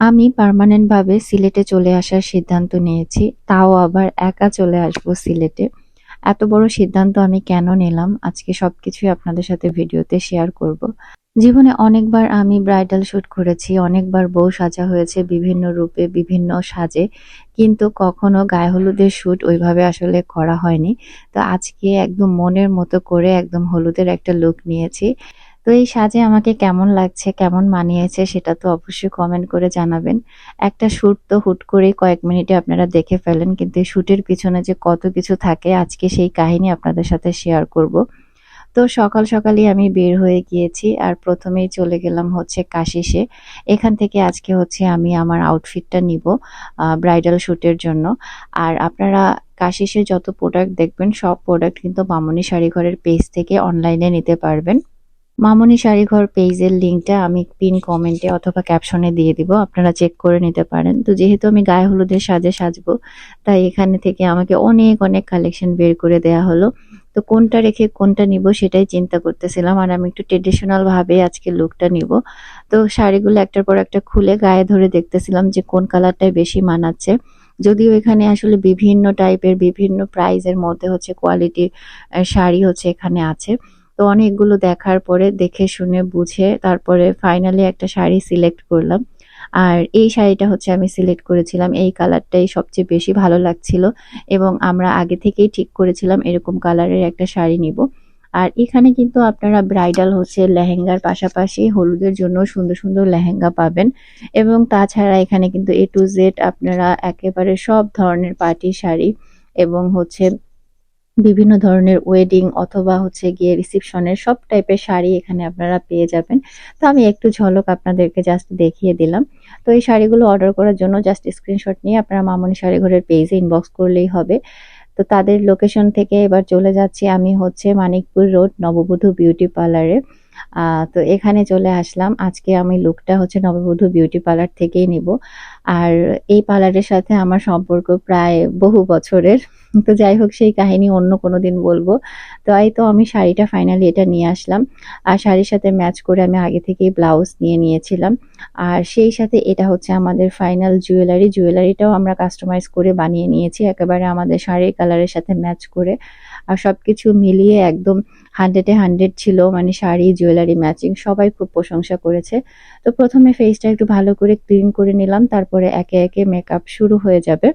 আমি পার্মানেন্ট ভাবে সিলেটে চলে আসার সিদ্ধান্ত নিয়েছি, তাও আবার একা চলে আসব সিলেটে। এত বড় সিদ্ধান্ত আমি কেন নিলাম? আজকে সবকিছুই আপনাদের সাথে ভিডিওতে শেয়ার করব। জীবনে অনেকবার আমি ব্রাইডাল শ্যুট করেছি, অনেকবার বউ সাজা হয়েছে বিভিন্ন রূপে, বিভিন্ন সাজে, কিন্তু কখনো গায়ে হলুদের শ্যুট ওইভাবে আসলে করা হয়নি। তো আজকে একদম মনের মতো করে একদম হলুদের একটা লুক নিয়েছি। তো এই সাজে আমাকে কেমন লাগছে, কেমন মানিয়েছে সেটা তো অবশ্যই কমেন্ট করে জানাবেন। একটা শ্যুট তো হুট করেই কয়েক মিনিটে আপনারা দেখে ফেলেন, কিন্তু এই শ্যুটের পিছনে যে কত কিছু থাকে, আজকে সেই কাহিনী আপনাদের সাথে শেয়ার করব। তো সকাল সকালই আমি বের হয়ে গিয়েছি আর প্রথমেই চলে গেলাম হচ্ছে কাশিসে। এখান থেকে আজকে হচ্ছে আমি আমার আউটফিটটা নিব ব্রাইডাল শ্যুটের জন্য। আর আপনারা কাশিসে যত প্রোডাক্ট দেখবেন, সব প্রোডাক্ট কিন্তু মামনি শাড়িঘরের পেজ থেকে অনলাইনে নিতে পারবেন। মামনি শাড়িঘর পেজের লিঙ্কটা আমি পিন কমেন্টে অথবা ক্যাপশনে দিয়ে দিব, আপনারা চেক করে নিতে পারেন। তো যেহেতু আমি গায়ে হলুদের সাজে সাজবো, তাই এখানে থেকে আমাকে অনেক অনেক কালেকশন বের করে দেয়া হলো। তো কোনটা রেখে কোনটা নিব সেটাই চিন্তা করতেছিলাম, আর আমি একটু ট্রেডিশনাল ভাবে আজকে লুকটা নিব। তো শাড়িগুলো একটার পর একটা খুলে গায়ে ধরে দেখতেছিলাম যে কোন কালারটাই বেশি মানাচ্ছে। যদিও এখানে আসলে বিভিন্ন টাইপের বিভিন্ন প্রাইজের মধ্যে হচ্ছে কোয়ালিটি শাড়ি হচ্ছে এখানে আছে। তো অনেকগুলো দেখার পরে দেখে শুনে বুঝে তারপরে ফাইনালি একটা শাড়ি সিলেক্ট করলাম। আর এই শাড়িটা হচ্ছে আমি সিলেক্ট করেছিলাম। এই কালারটাই সবচেয়ে বেশি ভালো লাগছিল এবং আমরা আগে থেকেই ঠিক করেছিলাম এরকম কালারের একটা শাড়ি নিব। আর এখানে কিন্তু আপনারা ব্রাইডাল হচ্ছে, লেহেঙ্গার পাশাপাশি হলুদের জন্য সুন্দর সুন্দর লেহেঙ্গা পাবেন। এবং তাছাড়া এখানে কিন্তু এ টু জেড আপনারা একেবারে সব ধরনের পার্টি শাড়ি এবং হচ্ছে বিভিন্ন ধরনের ওয়েডিং অথবা হচ্ছে গিয়ে রিসিপশনের সব টাইপের শাড়ি এখানে আপনারা পেয়ে যাবেন। তো আমি একটু ঝলক আপনাদেরকে জাস্ট দেখিয়ে দিলাম। তো এই শাড়িগুলো অর্ডার করার জন্য জাস্ট স্ক্রিনশট নিয়ে আপনারা মামনি শাড়িঘরের পেজে ইনবক্স করলেই হবে। তো তাদের লোকেশন থেকে এবার চলে যাচ্ছি আমি হচ্ছে মানিকপুর রোড নববধূ বিউটি পার্লারে তো এখানে চলে আসলাম। আজকে আমি লুকটা হচ্ছে নববধূ বিউটি পার্লার থেকেই নিব। আর এই পার্লারের সাথে আমার সম্পর্ক প্রায় বহু বছরের। তো যাই হোক, সেই কাহিনী অন্য কোনো দিন বলব। তো এই তো আমি শাড়িটা ফাইনালি এটা নিয়ে আসলাম। আর শাড়ির সাথে ম্যাচ করে আমি আগে থেকেই ব্লাউজ নিয়ে নিয়েছিলাম। আর সেই সাথে এটা হচ্ছে আমাদের ফাইনাল জুয়েলারি জুয়েলারিটাও আমরা কাস্টমাইজ করে বানিয়ে নিয়েছি। একেবারে আমাদের শাড়ির কালারের সাথে ম্যাচ করে। আর সব কিছু মিলিয়ে একদম হান্ড্রেডে হান্ড্রেড ছিল মানে শাড়ি, জুয়েলারি, ম্যাচিং সবাই খুব প্রশংসা করেছে। তো প্রথমে ফেসটা একটু ভালো করে ক্লিন করে নিলাম, তারপরে একে একে মেকআপ শুরু হয়ে যাবে।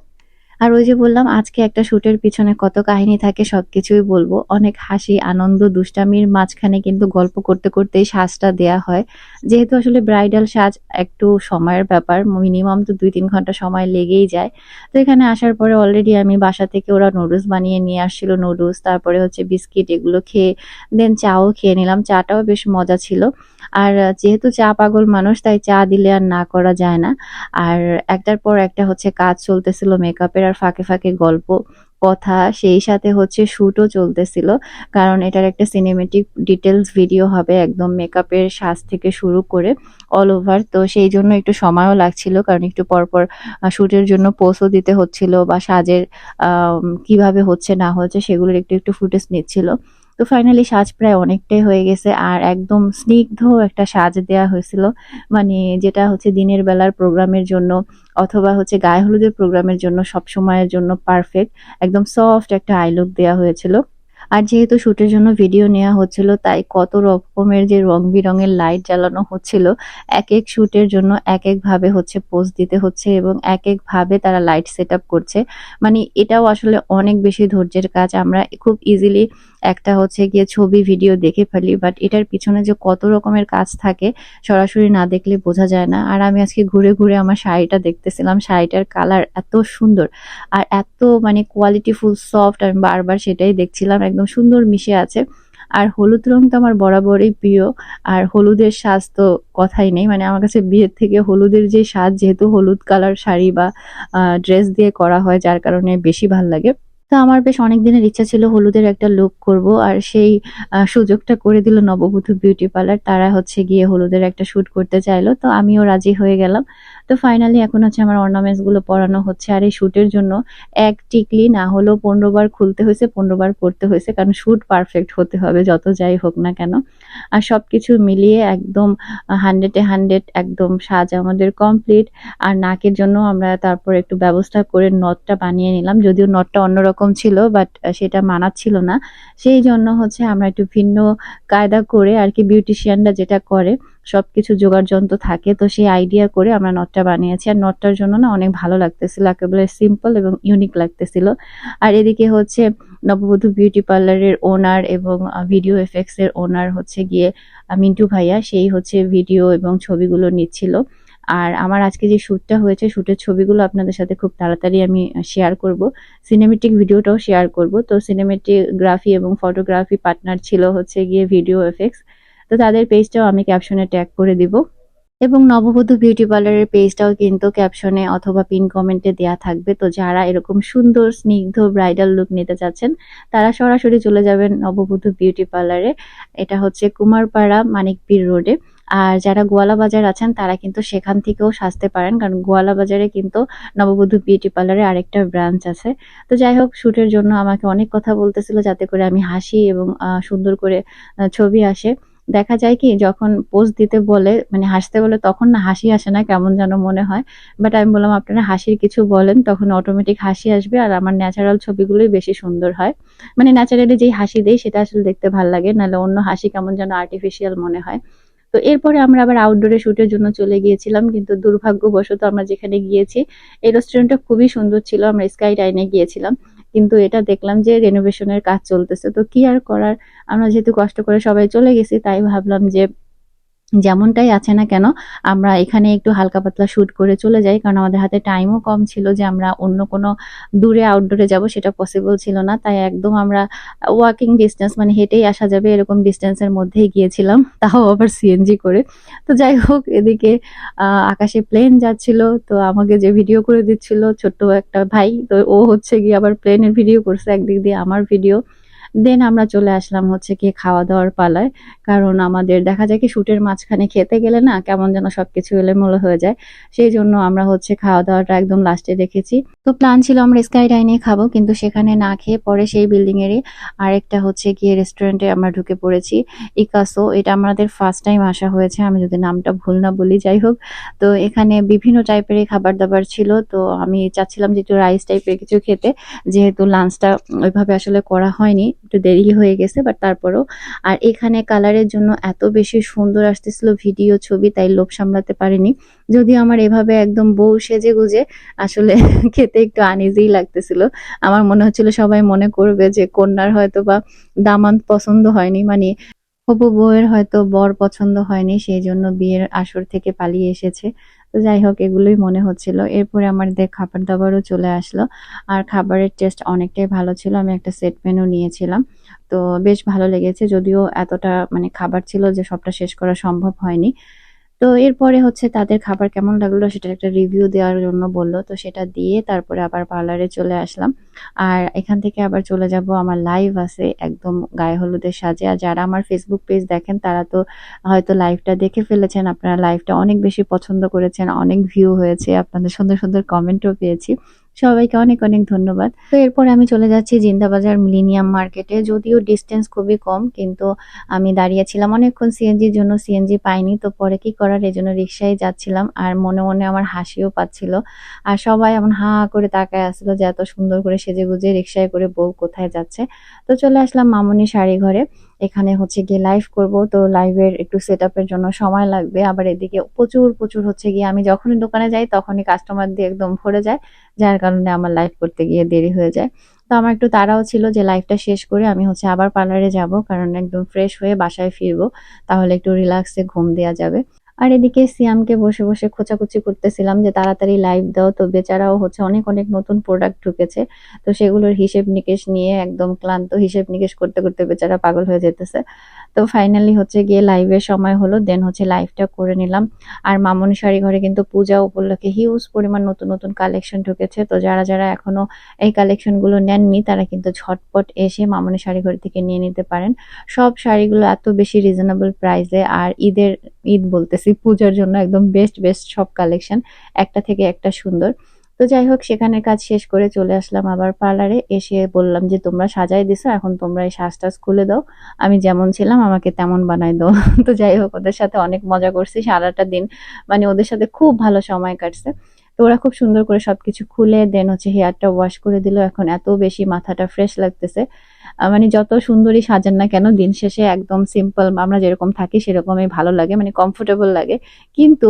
আর ওই যে বললাম, আজকে একটা শুটের পিছনে কত কাহিনী থাকে সবকিছুই বলব। অনেক হাসি, আনন্দ, দুষ্টামির মাঝখানে কিন্তু গল্প করতে করতেই সাজটা দেয়া হয়। যেহেতু আসলে ব্রাইডাল সাজ একটু সময়ের ব্যাপার, মিনিমাম তো দুই তিন ঘণ্টা সময় লেগেই যায়। তো এখানে আসার পরে অলরেডি আমি বাসা থেকে ওরা নুডলস বানিয়ে নিয়ে আসছিল নুডলস তারপরে হচ্ছে বিস্কিট এগুলো খেয়ে দেন চাও খেয়ে নিলাম। চাটাও বেশ মজা ছিল। আর যেহেতু চা পাগল মানুষ, তাই চা দিলে আর না করা যায় না। আর একটার পর একটা হচ্ছে কাজ চলতেছিল মেকআপের আর ফাঁকে ফাঁকে গল্প, কথা, সেই সাথে হচ্ছে শ্যুটও চলতেছিল। কারণ এটার একটা সিনেমেটিক ডিটেলস ভিডিও হবে, একদম মেকআপের সাজ থেকে শুরু করে অল ওভার তো সেই জন্য একটু সময়ও লাগছিল, কারণ একটু পরপর শ্যুটের জন্য পোস্টও দিতে হচ্ছিল বা সাজের কীভাবে হচ্ছে না হচ্ছে সেগুলোর একটু একটু ফুটেজ নিচ্ছিল। তো ফাইনালি সাজ প্রায় অনেকটাই হয়ে গেছে আর একদম স্নিগ্ধ একটা সাজ দেওয়া হয়েছিল। মানে যেটা হচ্ছে দিনের বেলার প্রোগ্রামের জন্য অথবা হচ্ছে গায়ে হলুদের প্রোগ্রামের জন্য সব সময়ের জন্য পারফেক্ট একদম সফট একটা আইলুক দেওয়া হয়েছিল। আর যেহেতু শ্যুটের জন্য ভিডিও নেওয়া হচ্ছিল, তাই কত রকমের যে রং বিরঙের লাইট জ্বালানো হচ্ছিল এক এক শ্যুটের জন্য এক এক ভাবে হচ্ছে পোজ দিতে হচ্ছে এবং এক এক ভাবে তারা লাইট সেট করছে। মানে এটাও আসলে অনেক বেশি ধৈর্যের কাজ। আমরা খুব ইজিলি একটা হচ্ছে গিয়ে ছবি ভিডিও দেখে ফেলি বাট এটার পিছনে যে কত রকমের কাজ থাকে, সরাসরি না দেখলে বোঝা যায় না। আর আমি আজকে ঘুরে ঘুরে আমার শাড়িটা দেখতেছিলাম, শাড়িটার কালার এত সুন্দর আর এত মানে কোয়ালিটিফুল সফট আমি বারবার সেটাই দেখছিলাম, একদম সুন্দর মিশে আছে। আর হলুদ রং তো আমার বরাবরই প্রিয়, আর হলুদের সাজ তো কথাই নেই মানে আমার কাছে বিয়ের থেকে হলুদের যে সাজ, যেহেতু হলুদ কালার শাড়ি বা ড্রেস দিয়ে করা হয়, যার কারণে বেশি ভালো লাগে। তো আমার বেশ অনেক দিনের ইচ্ছা ছিল হলুদের একটা লুক করব, আর সেই সুযোগটা করে দিল নববধূ বিউটি পার্লার তারা হচ্ছে গিয়ে হলুদের একটা শ্যুট করতে চাইলো, তো আমিও রাজি হয়ে গেলাম। তো ফাইনালি এখন হচ্ছে আমার অর্নামেন্টসগুলো পরানো হচ্ছে, আর এই শ্যুটের জন্য এক টিকলি না হলেও পনেরো বার খুলতে হয়েছে, পনেরো বার করতে হয়েছে, কারণ শ্যুট পারফেক্ট হতে হবে, যত যাই হোক না কেন। আর সব কিছু মিলিয়ে একদম হান্ড্রেডে হান্ড্রেড একদম সাজ আমাদের কমপ্লিট। আর নাকের জন্য আমরা তারপর একটু ব্যবস্থা করে নথটা বানিয়ে নিলাম। যদিও নথটা অন্যরকম ছিল বাট সেটা মানাচ্ছিল না। সেই জন্য হচ্ছে আমরা একটু ভিন্ন কায়দা করে আর কি বিউটিশিয়ানরা যেটা করে সব কিছু জোগাড় যন্ত্র থাকে, তো সেই আইডিয়া করে আমরা নটটা বানিয়েছি। আর নটটার জন্য না অনেক ভালো লাগতেছিল, একেবারে সিম্পল এবং ইউনিক লাগতেছিল। আর এদিকে হচ্ছে নববধূ বিউটি পার্লারের ওনার এবং ভিডিও এফেক্টস এর ওনার হচ্ছে গিয়ে মিন্টু ভাইয়া। সেই হচ্ছে ভিডিও এবং ছবিগুলো নিচ্ছিল। আর আমার আজকে যে শ্যুটটা হয়েছে, শ্যুটের ছবিগুলো আপনাদের সাথে খুব তাড়াতাড়ি আমি শেয়ার করব। সিনেমেটিক ভিডিওটাও শেয়ার করব। তো সিনেমেটিগ্রাফি এবং ফটোগ্রাফি পার্টনার ছিল হচ্ছে গিয়ে ভিডিও এফেক্টস তো তাদের পেজটাও আমি ক্যাপশনে ট্যাগ করে দিব। এবং নববধূ বিউটি পার্লারের পেজটাও কিন্তু ক্যাপশনে অথবা পিন কমেন্টে দেয়া থাকবে। তো যারা এরকম সুন্দর, স্নিগ্ধ ব্রাইডাল লুক নিতে চাচ্ছেন, তারা সরাসরি চলে যাবেন নববধূ বিউটি পার্লারে এটা হচ্ছে কুমারপাড়া মানিকপীর রোডে আর যারা গোয়ালা বাজার আছেন, তারা কিন্তু সেখান থেকেও সাজতে পারেন, কারণ গোয়ালা বাজারে কিন্তু নববধূ বিউটি পার্লারে আরেকটা ব্রাঞ্চ আছে। তো যাই হোক শ্যুটের জন্য আমাকে অনেক কথা বলতেছিল, যাতে করে আমি হাসি এবং সুন্দর করে ছবি আসে। দেখা যায় কি, যখন পোজ দিতে বলে মানে হাসতে বলে, তখন না হাসি আসে না, কেমন যেন মনে হয়। বাট আমি বললাম, আপনারা হাসির কিছু বলেন, তখন অটোমেটিক হাসি আসবে আর আমার ন্যাচারাল ছবিগুলোই বেশি সুন্দর হয়। মানে ন্যাচারালি যেই হাসি দেই, সেটা আসলে দেখতে ভালো লাগে, নাহলে অন্য হাসি কেমন যেন আর্টিফিশিয়াল মনে হয়। তো এরপরে আমরা আবার আউটডোরে শুটের জন্য চলে গিয়েছিলাম, কিন্তু দুর্ভাগ্যবশত আমরা যেখানে গিয়েছি, এই রেস্টুরেন্টটা খুবই সুন্দর ছিল, আমরা স্কাই ডাইনে গিয়েছিলাম। কিন্তু এটা দেখলাম যে রেনোভেশনের কাজ চলতেছে। তো কি আর করার? আমরা যেহেতু কষ্ট করে সবাই চলে গেছি, তাই ভাবলাম যে যেমনটাই আছে না কেন, আমরা এখানে একটু হালকা পাতলা শ্যুট করে চলে যাই, কারণ আমাদের হাতে টাইমও কম ছিল যে আমরা অন্য কোনো দূরে আউটডোরে যাব সেটা পসিবল ছিল না। তাই একদম আমরা ওয়াকিং ডিস্টেন্স মানে হেঁটেই আসা যাবে এরকম ডিস্টেন্সের মধ্যেই গিয়েছিলাম, তাও আবার সিএনজি করে। তো যাই হোক, এদিকে আকাশে প্লেন যাচ্ছিল, তো আমাকে যে ভিডিও করে দিচ্ছিল, ছোট্ট একটা ভাই, তো ও হচ্ছে গিয়ে আবার প্লেনের ভিডিও করছে, একদিক দিয়ে আমার ভিডিও দেন আমরা চলে আসলাম হচ্ছে কি খাওয়া দাওয়ার পালায়। কারণ আমাদের দেখা যায় কি শুটের মাঝখানে খেতে গেলে না কেমন যেন সবকিছু এলোমেলো হয়ে যায়। সেই জন্য আমরা হচ্ছে খাওয়া দাওয়াটা একদম লাস্টে রেখেছি। তো প্ল্যান ছিল আমরা স্কাই ডাইনে খাব, কিন্তু সেখানে না খেয়ে পরে সেই বিল্ডিং এরই আরেকটা হচ্ছে গিয়ে রেস্টুরেন্টে আমরা ঢুকে পড়েছি। ইকাসো এটা আমাদের ফার্স্ট টাইম আসা হয়েছে, আমি যদি নামটা ভুল না বলি, যাই হোক। তো এখানে বিভিন্ন টাইপের খাবার দাবার ছিল, তো আমি চাচ্ছিলাম যে একটু রাইস টাইপের কিছু খেতে। যেহেতু লাঞ্চটা ওইভাবে আসলে করা হয়নি একটু দেরি হয়ে গেছে বাট তারপরও। আর এখানে কালারের জন্য এত বেশি সুন্দর আসতেছিল ভিডিও, ছবি, তাই লোভ সামলাতে পারিনি। যদিও আমার এভাবে একদম বউ সেজে গুজে আসলে খেতে একটু আনইজিই লাগতেছিল। আমার মনে হচ্ছিল সবাই মনে করবে যে কন্যার হয়তো বা দামান পছন্দ হয়নি মানে হবু বউয়ের হয়তো বর পছন্দ হয়নি, সেই জন্য বিয়ের আসর থেকে পালিয়ে এসেছে। তো যাই হোক, এগুলোই মনে হচ্ছিল। এরপরে আমার দেখ, খাবার দাবারও চলে আসলো। আর খাবারের টেস্ট অনেকটাই ভালো ছিল। আমি একটা সেট মেনু নিয়েছিলাম। তো বেশ ভালো লেগেছে। যদিও এতটা মানে খাবার ছিল যে সবটা শেষ করা সম্ভব হয়নি। তো এরপরে হচ্ছে তাদের খাবার কেমন লাগল সেটার একটা রিভিউ দেওয়ার জন্য বলল। তো সেটা দিয়ে তারপরে আবার পার্লারে চলে আসলাম। আর এখান থেকে আবার চলে যাব। আমার লাইভ আছে একদম গায়ে হলুদের সাজে। আর যারা আমার ফেসবুক পেজ দেখেন, তারা তো হয়তো লাইভটা দেখে ফেলেছেন। আপনারা লাইভটা অনেক বেশি পছন্দ করেছেন, অনেক ভিউ হয়েছে। আপনাদের সুন্দর সুন্দর কমেন্টও পেয়েছি। সবাইকে অনেক অনেক ধন্যবাদ। তো এরপর আমি চলে যাচ্ছি জিন্দাবাজার মিলিনিয়াম মার্কেটে। যদিও ডিস্টেন্স খুবই কম, কিন্তু আমি দাঁড়িয়েছিলাম অনেকক্ষণ সিএনজির জন্য। সিএনজি পাইনি, তো পরে কি করার? এই জন্য রিক্সায় যাচ্ছিলাম আর মনে মনে আমার হাসিও পাচ্ছিল। আর সবাই এমন হা করে তাকায় আসছিল যে এত সুন্দর করে সেজে গুজে রিক্সায় করে বউ কোথায় যাচ্ছে। তো চলে আসলাম মামনি শাড়ি ঘরে এখানে হচ্ছে গিয়ে লাইভ করব। তো লাইভের একটু সেট জন্য সময় লাগবে। আবার এদিকে প্রচুর প্রচুর হচ্ছে গিয়ে আমি যখনই দোকানে যাই, তখনই কাস্টমার দিয়ে একদম ভরে যায়, যার কারণে আমার লাইভ করতে গিয়ে দেরি হয়ে যায়। তো আমার একটু তাড়াও ছিল যে লাইভটা শেষ করে আমি হচ্ছে আবার পার্লারে যাব, কারণ একদম ফ্রেশ হয়ে বাসায় ফিরবো। তাহলে একটু রিল্যাক্সে ঘুম দেওয়া যাবে। আর এদিকে সিয়ামকে বসে বসে খোঁচাখুচি করতেছিলাম যে তাড়াতাড়ি লাইভ দাও। তো বেচারাও হচ্ছে অনেক অনেক নতুন প্রোডাক্ট ঢুকেছে। তো সেগুলোর হিসেব নিকেশ নিয়ে একদম ক্লান্ত হিসেব নিকেশ করতে করতে বেচারা পাগল হয়ে যেতেছে। তো ফাইনালি হচ্ছে গিয়ে লাইভের সময় হলো দেন হচ্ছে লাইভটা করে নিলাম। আর মামনি শাড়ি ঘরে কিন্তু পূজা উপলক্ষে হিউজ পরিমাণ নতুন নতুন কালেকশন ঢুকেছে। তো যারা যারা এখনও এই কালেকশনগুলো নেননি, তারা কিন্তু ঝটপট এসে মামনি শাড়ি ঘর থেকে নিয়ে নিতে পারেন। সব শাড়িগুলো এত বেশি রিজনেবল প্রাইসে আর ঈদের ঈদ বলতেছি পূজার জন্য একদম বেস্ট বেস্ট সব কালেকশন একটা থেকে একটা সুন্দর। তো যাই হোক সেখানে কাজ শেষ করে চলে আসলাম আবার পার্লারে এসে বললাম যে, তোমরা সাজাই দিছো, এখন তোমরা এই সাজ টাজ খুলে দাও। আমি যেমন ছিলাম, আমাকে তেমন বানাই দাও। তো যাই হোক, ওদের সাথে অনেক মজা করছি সারাটা দিন। মানে ওদের সাথে খুব ভালো সময় কাটছে। তো ওরা খুব সুন্দর করে সবকিছু খুলে দেন হচ্ছে হেয়ারটা ওয়াশ করে দিল। এখন এত বেশি মাথাটা ফ্রেশ লাগতেছে। মানে যত সুন্দরই সাজান না কেন, দিন শেষে একদম সিম্পল আমরা যেরকম থাকি সেরকমই ভালো লাগে মানে কমফোর্টেবল লাগে। কিন্তু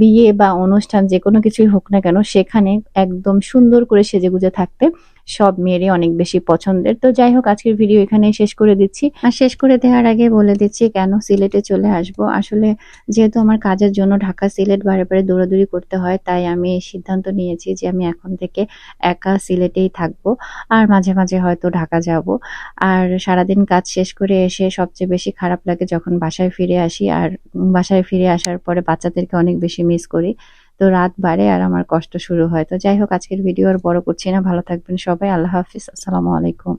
বিয়ে বা অনুষ্ঠান যে কোনো কিছুই হোক না কেন, সেখানে একদম সুন্দর করে সেজে গুজে থাকতে সব মেয়েরই অনেক বেশি পছন্দের। তো যাই হোক আজকের ভিডিও এখানেই শেষ করে দিচ্ছি। আর শেষ করে দেওয়ার আগে বলে দিচ্ছি, কেন সিলেটে চলে আসব? আসলে যেহেতু আমার কাজের জন্য ঢাকা, সিলেট বারে বারে দৌড়াদৌড়ি করতে হয়, তাই আমি সিদ্ধান্ত নিয়েছি যে আমি এখন থেকে একা সিলেটেই থাকব। আর মাঝে মাঝে হয়তো ঢাকা যাব। আর সারাদিন কাজ শেষ করে এসে সবচেয়ে বেশি খারাপ লাগে যখন বাসায় ফিরে আসি। আর বাসায় ফিরে আসার পরে বাচ্চাদেরকে অনেক বেশি মিস করি। তো রাত বাড়ে আর আমার কষ্ট শুরু হয়। তো যাই হোক, আজকের ভিডিও আর বড় করছি না। ভালো থাকবেন সবাই। আল্লাহ হাফিজ। আসসালামু আলাইকুম।